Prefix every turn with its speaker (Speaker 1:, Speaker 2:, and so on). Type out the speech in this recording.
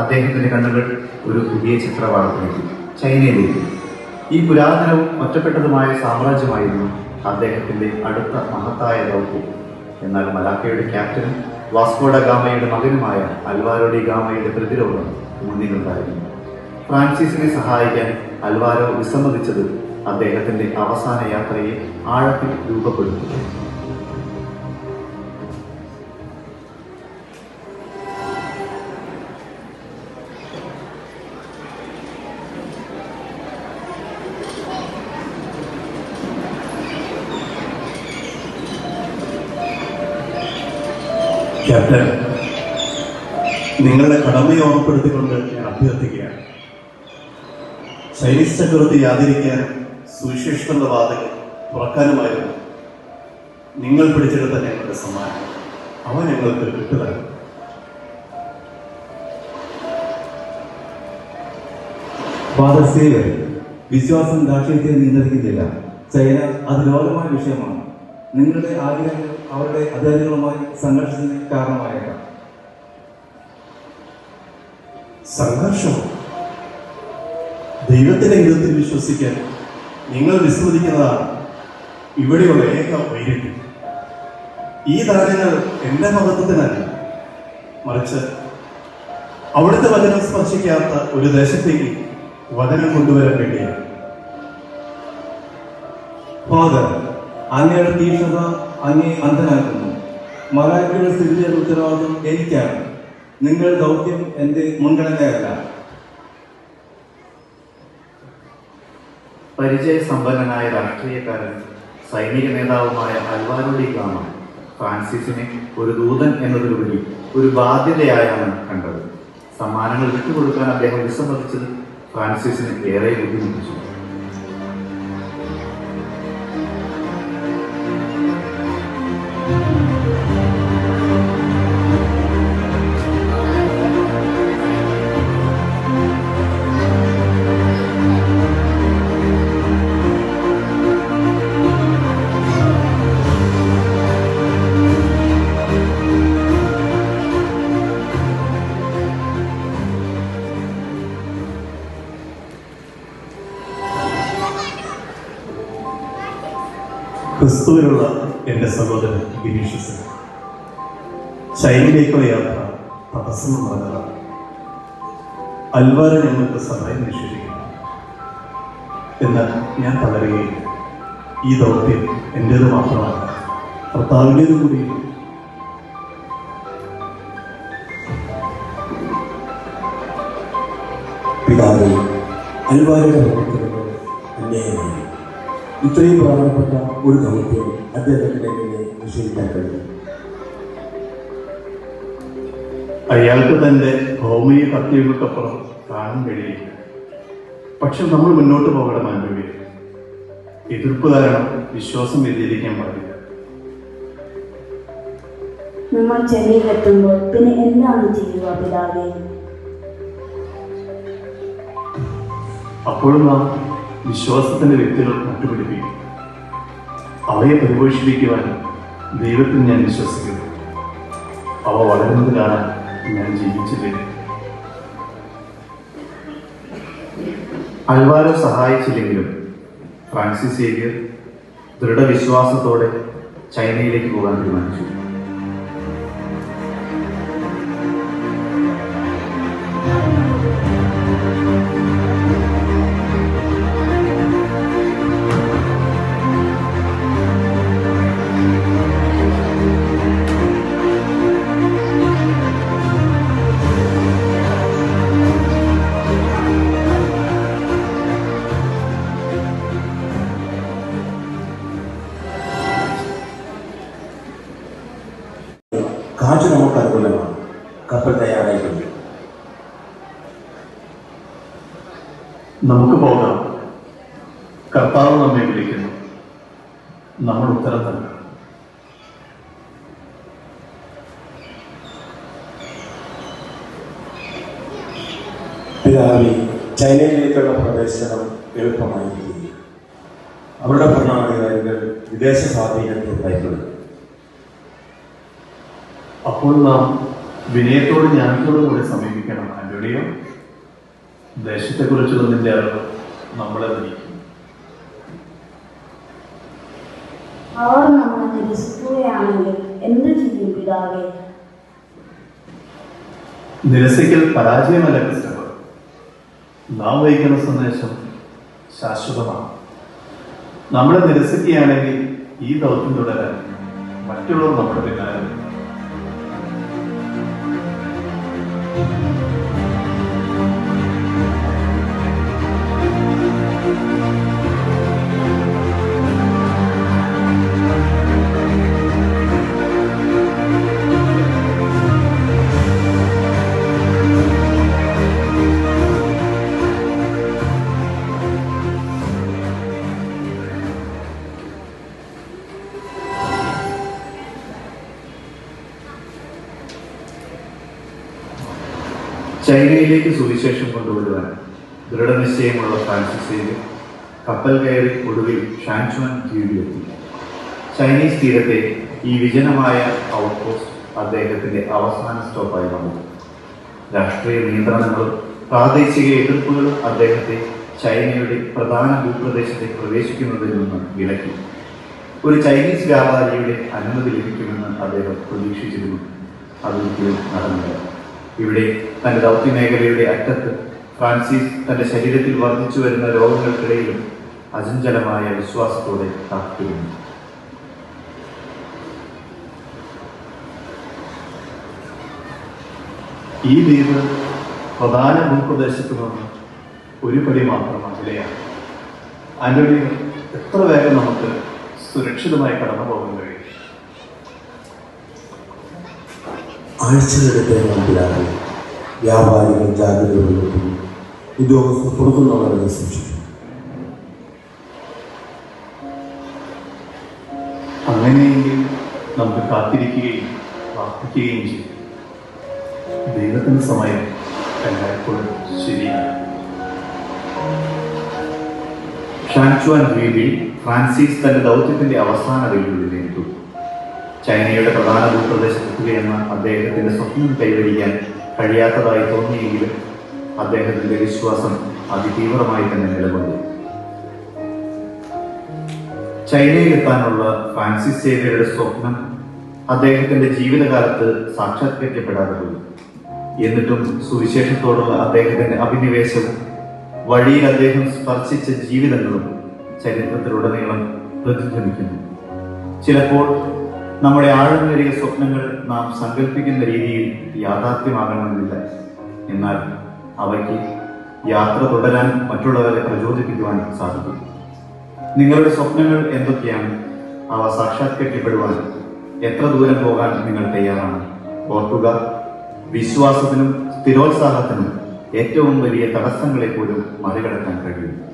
Speaker 1: അദ്ദേഹത്തിന്റെ കണ്ണുകൾ ഒരു പുതിയ ചിത്രവാളത്തിലേക്ക് ചൈനയിലേക്ക്. ഈ പുരാതനവും ഒറ്റപ്പെട്ടതുമായ സാമ്രാജ്യമായിരുന്നു അദ്ദേഹത്തിന്റെ അടുത്ത മഹത്തായ ദൗത്യം. എന്നാൽ മലാക്കയുടെ ക്യാപ്റ്റനും വാസ്കോഡ ഗാമയുടെ മകനുമായ അൽവാരോഡി ഗാമയുടെ പ്രതിരോധം മുന്നിലുണ്ടായിരുന്നു. ഫ്രാൻസിസിനെ സഹായിക്കാൻ അൽവാരോ വിസമ്മതിച്ചത് അദ്ദേഹത്തിന്റെ അവസാന യാത്രയെ ആഴത്തിൽ രൂപപ്പെടുത്തി
Speaker 2: ക്യാപ്റ്റൻ നിങ്ങളുടെ കടമയെ ഓർമ്മപ്പെടുത്തിക്കൊണ്ട് ഞാൻ അഭ്യർത്ഥിക്കുകയാണ്. സൈനിക ചക്രവർത്തി യാതിരിക്കാൻ സുവിശേഷങ്ങളുടെ വാതിൽ തുറക്കാനുമായിരുന്നു. നിങ്ങൾ പിടിച്ചെടുത്ത ഞങ്ങളുടെ സമ്മാനം. അവ ഞങ്ങൾക്ക് കിട്ടുകയാണ്
Speaker 3: വിശ്വാസം രാഷ്ട്രീയത്തെ നിയന്ത്രിക്കുന്നില്ല. ചൈന അത് ലോകമായ വിഷയമാണ്. നിങ്ങളുടെ ആഗ്രഹങ്ങൾ അവരുടെ അധികാരികളുമായി സംഘർഷത്തിന് കാരണമായേക്കാം.
Speaker 2: സംഘർഷം? ദൈവത്തിന്റെ ഹിതത്തിൽ വിശ്വസിക്കാൻ നിങ്ങൾ വിസ്മരിക്കുന്നതാണ് ഇവിടെയുള്ള ഏക വൈരുദ്ധ്യം. ഈ ദാനങ്ങൾ എന്റെ മഹത്വത്തിനല്ല മറിച്ച് അവിടുത്തെ വചനം സ്പർശിക്കാത്ത ഒരു ദേശത്തേക്ക് വചനം കൊണ്ടുവരാൻ വേണ്ടിയാണ്.
Speaker 3: ഫാദർ അങ്ങയുടെ തീക്ഷ്ണത അങ്ങേ അന്ധനാക്കുന്നു. മറാഠിയുടെ സ്ഥിതി ചെയ്ത ഉത്തരവാദിത്വം എനിക്കാണ്. നിങ്ങളുടെ ദൗത്യം എന്റെ മുൻഗണനയല്ല.
Speaker 1: പരിചയസമ്പന്നനായ രാഷ്ട്രീയക്കാരൻ സൈനിക നേതാവുമായ അൽവാരുടെ ഗാമ ഫ്രാൻസിസിനെ ഒരു ദൂതൻ എന്നതിലുപരി ഒരു ബാധ്യതയായാണ് കണ്ടത്. സമ്മാനങ്ങൾ വിട്ടുകൊടുക്കാൻ അദ്ദേഹം വിസമ്മതിച്ചത് ഫ്രാൻസിസിന് ഏറെ ബുദ്ധിമുട്ടിച്ചു.
Speaker 2: ക്രിസ്തുവിനുള്ള എന്റെ സഹോദരൻ ഗിരീഷസ് ചൈനയിലേക്കുള്ള യാത്ര തടസ്സം നടന്നതാണ് അൽവാര ഞങ്ങൾക്ക് സഹായം നിഷേധിക്കുന്നു. എന്നാൽ ഞാൻ തളരുകയില്ല. ഈ ദൗത്യം എന്റേത് മാത്രമല്ല കർത്താവിന്റേത് കൂടി.
Speaker 4: പിതാവ് അൽവാരയുടെ പ്രവർത്തനങ്ങൾ ഇത്രയും പ്രധാനപ്പെട്ട ഒരു ദൗത്യം അദ്ദേഹത്തിന് എങ്ങനെ നിഷേധിക്കാൻ കഴിയും.
Speaker 2: അയാൾക്ക് തന്റെ ഭൗമിക കത്തികൾക്കപ്പുറം കാണാൻ കഴിയില്ല. പക്ഷെ നമ്മൾ മുന്നോട്ട് പോകണം അനുഭവി എതിർപ്പ് കാരണം വിശ്വാസം വ്യതിരിക്കാൻ പാടില്ല.
Speaker 5: നമ്മൾ ചെന്നൈയിലെത്തുമ്പോൾ പിന്നെ എന്താണ് ചെയ്യുക പിതാവേ?
Speaker 2: അപ്പോഴും നാം വിശ്വാസത്തിന്റെ വ്യക്തികൾ നട്ടുപിടിപ്പിക്കും അവയെ പരിപോഷിപ്പിക്കുവാൻ ദൈവത്തിൽ ഞാൻ വിശ്വസിക്കുന്നു. അവ വളരുന്നത് ഞാൻ ജീവിച്ചില്ലേ
Speaker 1: അൽവാരോ സഹായിച്ചില്ലെങ്കിലും ഫ്രാൻസിസ് സേവിയർ ദൃഢവിശ്വാസത്തോടെ ചൈനയിലേക്ക് പോകാൻ തീരുമാനിച്ചു.
Speaker 4: നമുക്ക്
Speaker 2: പോകാം കർത്താവ് നമ്മെ വിളിക്കുന്നു. നമ്മൾ ഉത്തരം നൽകണം.
Speaker 4: പിതാവി ചൈനയിലേക്കുള്ള പ്രവേശനം എളുപ്പമായിരിക്കുന്നു. അവരുടെ ഭരണാധികാരികൾ വിദേശ സ്വാധീനത്തെ ഭയപ്പെടും
Speaker 2: അപ്പോൾ നാം വിനയത്തോട് ജ്ഞാനത്തോടും കൂടി സമീപിക്കണം ആൻഡോ റേഡിയോ ദേശത്തെക്കുറിച്ചുള്ള നിന്റെ അറിവ് നമ്മളെ നയിക്കും
Speaker 5: അവർ നമ്മളെ നിരസിക്കുകയാണെങ്കിൽ എന്ത് ചെയ്യും പിതാവേ?
Speaker 2: നിരസിക്കൽ പരാജയമല്ല ക്രിസ്തവർ. നാം വഹിക്കുന്ന സന്ദേശം ശാശ്വതമാണ്. നമ്മളെ നിരസിക്കുകയാണെങ്കിൽ ഈ ദൗത്യം തുടരാൻ മറ്റുള്ളവർ നമ്മുടെ പിന്നാലെ
Speaker 1: ചൈനയിലേക്ക് സുവിശേഷം കൊണ്ടുവരുവാൻ ദൃഢനിശ്ചയമുള്ള ഫ്രാൻസിസ് കപ്പൽ കയറി ഒടുവിൽ ഷാൻഷുവാൻ ദ്വീപിലെത്തി ചൈനീസ് തീരത്തെ ഈ വിജനമായ ഔട്ട് പോസ്റ്റ് അദ്ദേഹത്തിന്റെ അവസാന സ്റ്റോപ്പായി വന്നു രാഷ്ട്രീയ നിയന്ത്രണങ്ങളും പ്രാദേശിക എതിർപ്പുകളും അദ്ദേഹത്തെ ചൈനയുടെ പ്രധാന ഭൂപ്രദേശത്തെ പ്രവേശിക്കുന്നതിൽ നിന്ന് വിലക്കി. ഒരു ചൈനീസ് വ്യാപാരിയുടെ അനുമതി ലഭിക്കുമെന്ന് അദ്ദേഹം പ്രതീക്ഷിച്ചിരുന്നു. അതൊരിക്കലും നടന്നില്ല. ഇവിടെ തന്റെ ദൗത്യ മേഖലയുടെ അറ്റത്ത് ഫ്രാൻസിസ് തന്റെ ശരീരത്തിൽ വർദ്ധിച്ചു വരുന്ന രോഗങ്ങൾക്കിടയിലും അചഞ്ചലമായ വിശ്വാസത്തോടെ കാത്തിരുന്നു.
Speaker 2: ഈ ദ്വീപ് പ്രധാന ഭൂപ്രദേശത്തു നിന്ന് ഒരു പടി മാത്രം അകലെയാണ്. അതിന്റെ എത്ര വേഗം നമുക്ക് സുരക്ഷിതമായി കടന്നു പോകാൻ കഴിയും?
Speaker 4: ആഴ്ചകളുടെ മുമ്പിലാണ് വ്യാപാരികൾ ജാഗ്രത ഉദ്യോഗസ്ഥർ പുറത്തുനിന്നുള്ളവരെ സൂക്ഷിക്കും.
Speaker 2: അങ്ങനെയെങ്കിൽ നമുക്ക് കാത്തിരിക്കുകയും പ്രാർത്ഥിക്കുകയും ചെയ്യും. ദൈവത്തിന്റെ സമയം എല്ലായ്പ്പോഴും ശരിയാണ്.
Speaker 1: ഷാൻചുവാൻ ദ്വീപിൽ ഫ്രാൻസിസ് തന്റെ ദൗത്യത്തിന്റെ അവസാന വെല്ലുവിളി ചൈനയുടെ പ്രധാന ഭൂപ്രദേശത്തെത്തുകയെന്ന അദ്ദേഹത്തിന്റെ സ്വപ്നം കൈവരിക്കാൻ കഴിയാത്തതായി തോന്നിയെങ്കിലും അദ്ദേഹത്തിന്റെ വിശ്വാസം അതിതീവ്രമായി തന്നെ നിലകൊണ്ടു. ചൈനയിലെത്താനുള്ള ഫ്രാൻസിസ് സേവ്യരുടെ സ്വപ്നം അദ്ദേഹത്തിന്റെ ജീവിതകാലത്ത് സാക്ഷാത്കരിക്കപ്പെടാതെ പോയി. എന്നിട്ടും സുവിശേഷത്തോടുള്ള അദ്ദേഹത്തിന്റെ അഭിനിവേശവും വഴിയിൽ അദ്ദേഹം സ്പർശിച്ച ജീവിതങ്ങളും ചരിത്രത്തിലുടനീളം പ്രതിധ്വനിക്കുന്നു. ചിലപ്പോൾ നമ്മുടെ ആഴമേറിയ സ്വപ്നങ്ങൾ നാം സങ്കല്പിക്കുന്ന രീതിയിൽ യാഥാർത്ഥ്യമാകണമെന്നില്ല. എന്നാൽ അവയ്ക്ക് യാത്ര തുടരാൻ മറ്റുള്ളവരെ പ്രചോദിപ്പിക്കുവാൻ സാധിക്കും. നിങ്ങളുടെ സ്വപ്നങ്ങൾ എന്തൊക്കെയാണ്? അവ സാക്ഷാത്കരിക്കപ്പെടുവാൻ എത്ര ദൂരം പോകാൻ നിങ്ങൾ തയ്യാറാണ്? ഓർക്കുക വിശ്വാസത്തിനും സ്ഥിരോത്സാഹത്തിനും ഏറ്റവും വലിയ തടസ്സങ്ങളെ പോലും മറികടക്കാൻ കഴിയും.